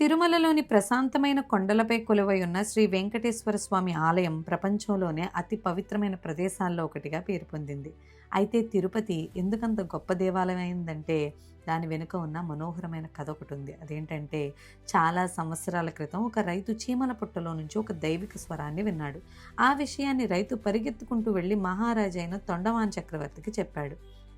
తిరుమలలోని ప్రశాంతమైన కొండలపై కొలువై ఉన్న శ్రీ వెంకటేశ్వర స్వామి ఆలయం ప్రపంచంలోనే అతి పవిత్రమైన ప్రదేశాల్లో ఒకటిగా పేరు పొందింది. అయితే తిరుపతి ఎందుకంత గొప్ప దేవాలయం అయిందంటే దాని వెనుక ఉన్న మనోహరమైన కథ ఒకటి ఉంది. అదేంటంటే చాలా సంవత్సరాల క్రితం ఒక రైతు చీమల పుట్టలో నుంచి ఒక దైవిక స్వరాన్ని విన్నాడు. ఆ విషయాన్ని రైతు పరిగెత్తుకుంటూ వెళ్ళి మహారాజైన తొండవాన్ చక్రవర్తికి చెప్పాడు.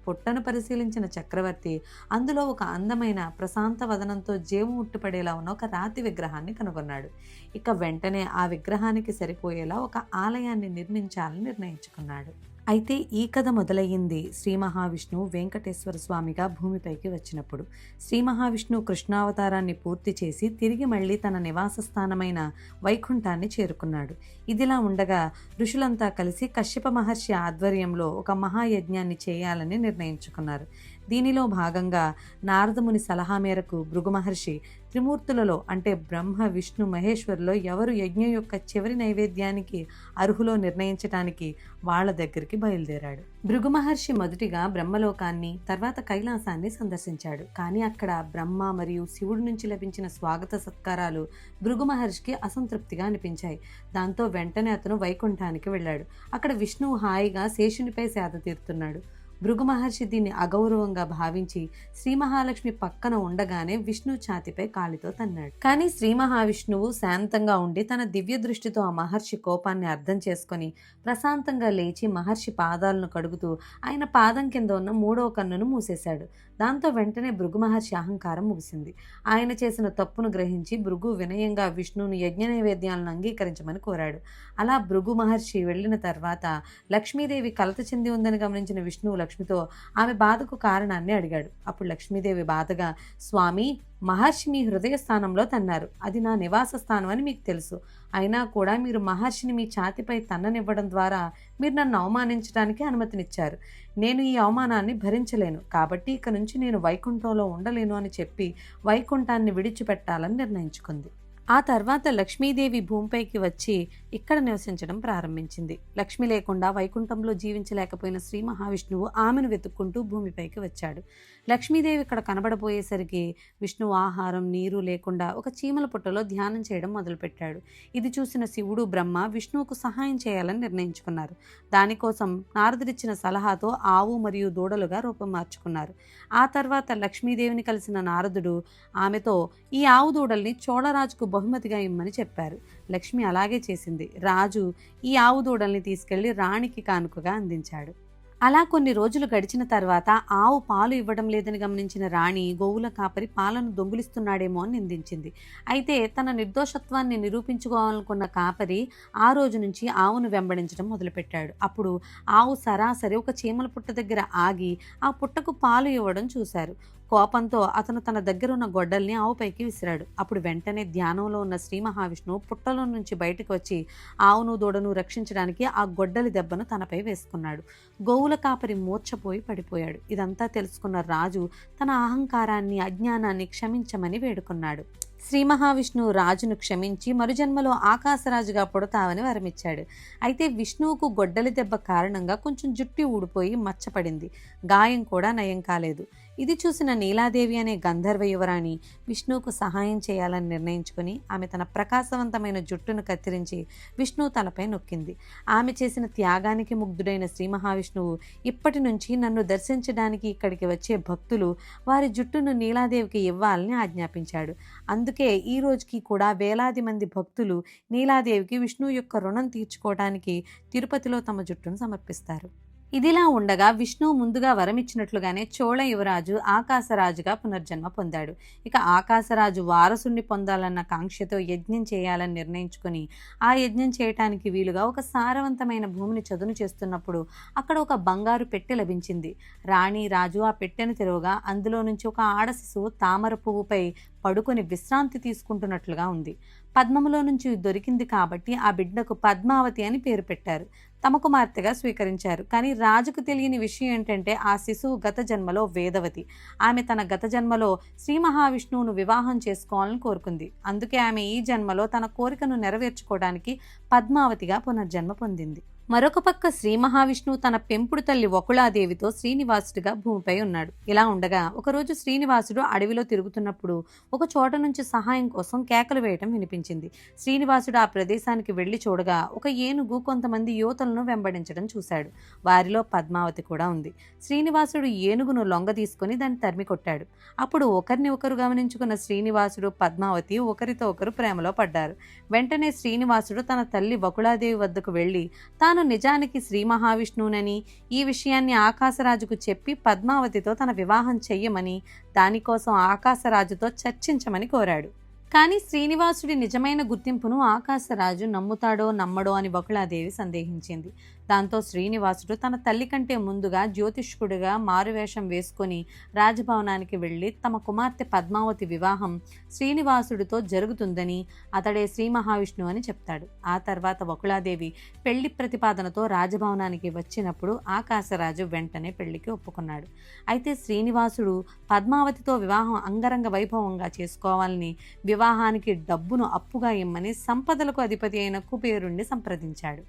పుట్టను పరిశీలించిన చక్రవర్తి అందులో ఒక అందమైన ప్రశాంత వదనంతో జేము ఉట్టుపడేలా ఉన్న ఒక రాతి విగ్రహాన్ని కనుగొన్నాడు. ఇక వెంటనే ఆ విగ్రహానికి సరిపోయేలా ఒక ఆలయాన్ని నిర్మించాలని నిర్ణయించుకున్నాడు. అయితే ఈ కథ మొదలయ్యింది శ్రీ మహావిష్ణువు వెంకటేశ్వర స్వామిగా భూమిపైకి వచ్చినప్పుడు. శ్రీ మహావిష్ణువు కృష్ణావతారాన్ని పూర్తి చేసి తిరిగి మళ్ళీ తన నివాస స్థానమైన వైకుంఠాన్ని చేరుకున్నాడు. ఇదిలా ఉండగా ఋషులంతా కలిసి కశ్యప మహర్షి ఆధ్వర్యంలో ఒక మహాయజ్ఞాన్ని చేయాలని నిర్ణయించుకున్నారు. దీనిలో భాగంగా నారదముని సలహా మేరకు భృగు మహర్షి త్రిమూర్తులలో అంటే బ్రహ్మ విష్ణు మహేశ్వరులో ఎవరు యజ్ఞం యొక్క చివరి నైవేద్యానికి అర్హులో నిర్ణయించటానికి వాళ్ళ దగ్గరికి బయలుదేరాడు. భృగు మహర్షి మొదటిగా బ్రహ్మలోకాన్ని తర్వాత కైలాసాన్ని సందర్శించాడు. కానీ అక్కడ బ్రహ్మ మరియు శివుడి నుంచి లభించిన స్వాగత సత్కారాలు భృగు మహర్షికి అసంతృప్తిగా అనిపించాయి. దాంతో వెంటనే అతను వైకుంఠానికి వెళ్ళాడు. అక్కడ విష్ణువు హాయిగా శేషునిపై సేద తీరుతున్నాడు. భృగు మహర్షి దీన్ని అగౌరవంగా భావించి శ్రీ మహాలక్ష్మి పక్కన ఉండగానే విష్ణు ఛాతిపై కాలితో తన్నాడు. కానీ శ్రీ మహావిష్ణువు శాంతంగా ఉండి తన దివ్య దృష్టితో ఆ మహర్షి కోపాన్ని అర్థం చేసుకొని ప్రశాంతంగా లేచి మహర్షి పాదాలను కడుగుతూ ఆయన పాదం కింద ఉన్న మూడవ కన్నును మూసేశాడు. దాంతో వెంటనే భృగు మహర్షి అహంకారం ముగిసింది. ఆయన చేసిన తప్పును గ్రహించి భృగు వినయంగా విష్ణువుని యజ్ఞ నైవేద్యాలను అంగీకరించమని కోరాడు. అలా భృగు మహర్షి వెళ్ళిన తర్వాత లక్ష్మీదేవి కలత చెంది ఉందని గమనించిన విష్ణువు లక్ష్మితో ఆమె బాధకు కారణాన్ని అడిగాడు. అప్పుడు లక్ష్మీదేవి బాధగా స్వామి మహర్షి మీ హృదయ స్థానంలో తన్నారు. అది నా నివాస స్థానం అని మీకు తెలుసు. అయినా కూడా మీరు మహర్షిని మీ ఛాతిపై తన్ననివ్వడం ద్వారా మీరు నన్ను అవమానించడానికి అనుమతినిచ్చారు. నేను ఈ అవమానాన్ని భరించలేను. కాబట్టి ఇక నుంచి నేను వైకుంఠంలో ఉండలేను అని చెప్పి వైకుంఠాన్ని విడిచిపెట్టాలని నిర్ణయించుకుంది. ఆ తర్వాత లక్ష్మీదేవి భూమిపైకి వచ్చి ఇక్కడ నివసించడం ప్రారంభించింది. లక్ష్మి లేకుండా వైకుంఠంలో జీవించలేకపోయిన శ్రీ మహావిష్ణువు ఆమెను వెతుక్కుంటూ భూమిపైకి వచ్చాడు. లక్ష్మీదేవి ఇక్కడ కనబడబోయేసరికి విష్ణువు ఆహారం నీరు లేకుండా ఒక చీమల పుట్టలో ధ్యానం చేయడం మొదలుపెట్టాడు. ఇది చూసిన శివుడు బ్రహ్మ విష్ణువుకు సహాయం చేయాలని నిర్ణయించుకున్నారు. దానికోసం నారదుడిచ్చిన సలహాతో ఆవు మరియు దూడలుగా రూపం మార్చుకున్నారు. ఆ తర్వాత లక్ష్మీదేవిని కలిసిన నారదుడు ఆమెతో ఈ ఆవు దూడల్ని చోళరాజుకు బహుమతిగా ఇమ్మని చెప్పారు. లక్ష్మి అలాగే చేసింది. రాజు ఈ ఆవు దూడల్ని తీసుకెళ్ళి రాణికి కానుకగా అందించాడు. అలా కొన్ని రోజులు గడిచిన తర్వాత ఆవు పాలు ఇవ్వడం లేదని గమనించిన రాణి గోవుల కాపరి పాలను దొంగిలిస్తున్నాడేమో అని నిందించింది. అయితే తన నిర్దోషత్వాన్ని నిరూపించుకోవాలనుకున్న కాపరి ఆ రోజు నుంచి ఆవును వెంబడించడం మొదలుపెట్టాడు. అప్పుడు ఆవు సరాసరి ఒక చీమల పుట్ట దగ్గర ఆగి ఆ పుట్టకు పాలు ఇవ్వడం చూశారు. కోపంతో అతను తన దగ్గర ఉన్న గొడ్డల్ని ఆవుపైకి విసిరాడు. అప్పుడు వెంటనే ధ్యానంలో ఉన్న శ్రీ మహావిష్ణువు పుట్టలో నుంచి బయటకు వచ్చి ఆవును దూడను రక్షించడానికి ఆ గొడ్డలి దెబ్బను తనపై వేసుకున్నాడు. గోవుల కాపరి మూర్ఛపోయి పడిపోయాడు. ఇదంతా తెలుసుకున్న రాజు తన అహంకారాన్ని అజ్ఞానాన్ని క్షమించమని వేడుకున్నాడు. శ్రీ మహావిష్ణువు రాజును క్షమించి మరుజన్మలో ఆకాశరాజుగా పుడతావని వరమిచ్చాడు. అయితే విష్ణువుకు గొడ్డలి దెబ్బ కారణంగా కొంచెం జుట్టు ఊడిపోయి మచ్చపడింది. గాయం కూడా నయం కాలేదు. ఇది చూసిన నీలాదేవి అనే గంధర్వ యువరాణి విష్ణువుకు సహాయం చేయాలని నిర్ణయించుకుని ఆమె తన ప్రకాశవంతమైన జుట్టును కత్తిరించి విష్ణువు తలపై నొక్కింది. ఆమె చేసిన త్యాగానికి ముగ్ధుడైన శ్రీ మహావిష్ణువు ఇప్పటి నుంచి నన్ను దర్శించడానికి ఇక్కడికి వచ్చే భక్తులు వారి జుట్టును నీలాదేవికి ఇవ్వాలని ఆజ్ఞాపించాడు. అందుకే ఈ రోజుకి కూడా వేలాది మంది భక్తులు నీలాదేవికి విష్ణువు యొక్క రుణం తీర్చుకోవడానికి తిరుపతిలో తమ జుట్టును సమర్పిస్తారు. ఇదిలా ఉండగా విష్ణువు ముందుగా వరమిచ్చినట్లుగానే చోళ యువరాజు ఆకాశరాజుగా పునర్జన్మ పొందాడు. ఇక ఆకాశరాజు వారసుణ్ణి పొందాలన్న కాంక్షతో యజ్ఞం చేయాలని నిర్ణయించుకుని ఆ యజ్ఞం చేయటానికి వీలుగా ఒక సారవంతమైన భూమిని చదును చేస్తున్నప్పుడు అక్కడ ఒక బంగారు పెట్టె లభించింది. రాణి రాజు ఆ పెట్టెను తెరవగా అందులో నుంచి ఒక ఆడ శిశువు తామర పువ్వుపై పడుకొని విశ్రాంతి తీసుకుంటున్నట్లుగా ఉంది. పద్మములో నుంచి దొరికింది కాబట్టి ఆ బిడ్డకు పద్మావతి అని పేరు పెట్టారు. తమ కుమార్తెగా స్వీకరించారు. కానీ రాజుకు తెలియని విషయం ఏంటంటే ఆ శిశువు గత జన్మలో వేదవతి. ఆమె తన గత జన్మలో శ్రీ మహావిష్ణువును వివాహం చేసుకోవాలని కోరుకుంది. అందుకే ఆమె ఈ జన్మలో తన కోరికను నెరవేర్చుకోవడానికి పద్మావతిగా పునర్జన్మ పొందింది. మరొక పక్క శ్రీ మహావిష్ణువు తన పెంపుడు తల్లి వకుళాదేవితో శ్రీనివాసుడిగా భూమిపై ఉన్నాడు. ఇలా ఉండగా ఒకరోజు శ్రీనివాసుడు అడవిలో తిరుగుతున్నప్పుడు ఒక చోట నుంచి సహాయం కోసం కేకలు వేయటం వినిపించింది. శ్రీనివాసుడు ఆ ప్రదేశానికి వెళ్ళి చూడగా ఒక ఏనుగు కొంతమంది యువతలను వెంబడించడం చూశాడు. వారిలో పద్మావతి కూడా ఉంది. శ్రీనివాసుడు ఏనుగును లొంగ తీసుకుని దాన్ని తరిమి కొట్టాడు. అప్పుడు ఒకరిని ఒకరు గమనించుకున్న శ్రీనివాసుడు పద్మావతి ఒకరితో ఒకరు ప్రేమలో పడ్డారు. వెంటనే శ్రీనివాసుడు తన తల్లి వకుళాదేవి వద్దకు వెళ్ళి తాను నిజానికి శ్రీ మహావిష్ణువునని ఈ విషయాన్ని ఆకాశరాజుకు చెప్పి పద్మావతితో తన వివాహం చెయ్యమని దానికోసం ఆకాశరాజుతో చర్చించమని కోరాడు. కానీ శ్రీనివాసుడి నిజమైన గుర్తింపును ఆకాశరాజు నమ్ముతాడో నమ్మడో అని బకుళాదేవి సందేహించింది. దాంతో శ్రీనివాసుడు తన తల్లి కంటే ముందుగా జ్యోతిష్కుడిగా మారువేషం వేసుకొని రాజభవనానికి వెళ్ళి తమ కుమార్తె పద్మావతి వివాహం శ్రీనివాసుడితో జరుగుతుందని అతడే శ్రీ మహావిష్ణువు అని చెప్తాడు. ఆ తర్వాత వకుళాదేవి పెళ్ళి ప్రతిపాదనతో రాజభవనానికి వచ్చినప్పుడు ఆకాశరాజు వెంటనే పెళ్ళికి ఒప్పుకున్నాడు. అయితే శ్రీనివాసుడు పద్మావతితో వివాహం అంగరంగ వైభవంగా చేసుకోవాలని వివాహానికి డబ్బును అప్పుగా ఇమ్మని సంపదలకు అధిపతి అయిన కుబేరుణ్ణి సంప్రదించాడు.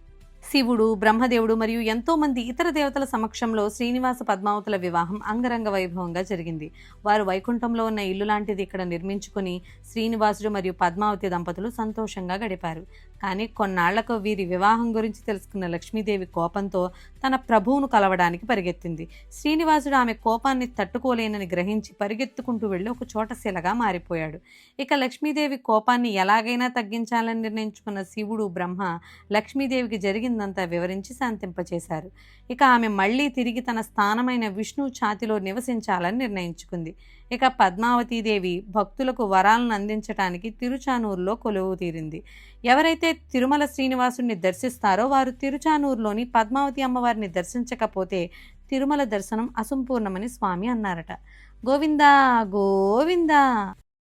శివుడు బ్రహ్మదేవుడు మరియు ఎంతో మంది ఇతర దేవతల సమక్షంలో శ్రీనివాస పద్మావతుల వివాహం అంగరంగ వైభవంగా జరిగింది. వారు వైకుంఠంలో ఉన్న ఇల్లు లాంటిది ఇక్కడ నిర్మించుకుని శ్రీనివాసుడు మరియు పద్మావతి దంపతులు సంతోషంగా గడిపారు. కానీ కొన్నాళ్ళకు వీరి వివాహం గురించి తెలుసుకున్న లక్ష్మీదేవి కోపంతో తన ప్రభువును కలవడానికి పరిగెత్తింది. శ్రీనివాసుడు ఆమె కోపాన్ని తట్టుకోలేనని గ్రహించి పరిగెత్తుకుంటూ వెళ్ళి ఒక చోట శిలగా మారిపోయాడు. ఇక లక్ష్మీదేవి కోపాన్ని ఎలాగైనా తగ్గించాలని నిర్ణయించుకున్న శివుడు బ్రహ్మ లక్ష్మీదేవికి జరిగిందంతా వివరించి శాంతింపచేశారు. ఇక ఆమె మళ్ళీ తిరిగి తన స్థానమైన విష్ణు ఛాతిలో నివసించాలని నిర్ణయించుకుంది. ఇక పద్మావతీదేవి భక్తులకు వరాలను అందించడానికి తిరుచానూరులో కొలువు తీరింది. ఎవరైతే తిరుమల శ్రీనివాసుడిని దర్శిస్తారో వారు తిరుచానూరులోని పద్మావతి అమ్మవారిని దర్శించకపోతే తిరుమల దర్శనం అసంపూర్ణమని స్వామి అన్నారట. గోవిందా గోవిందా!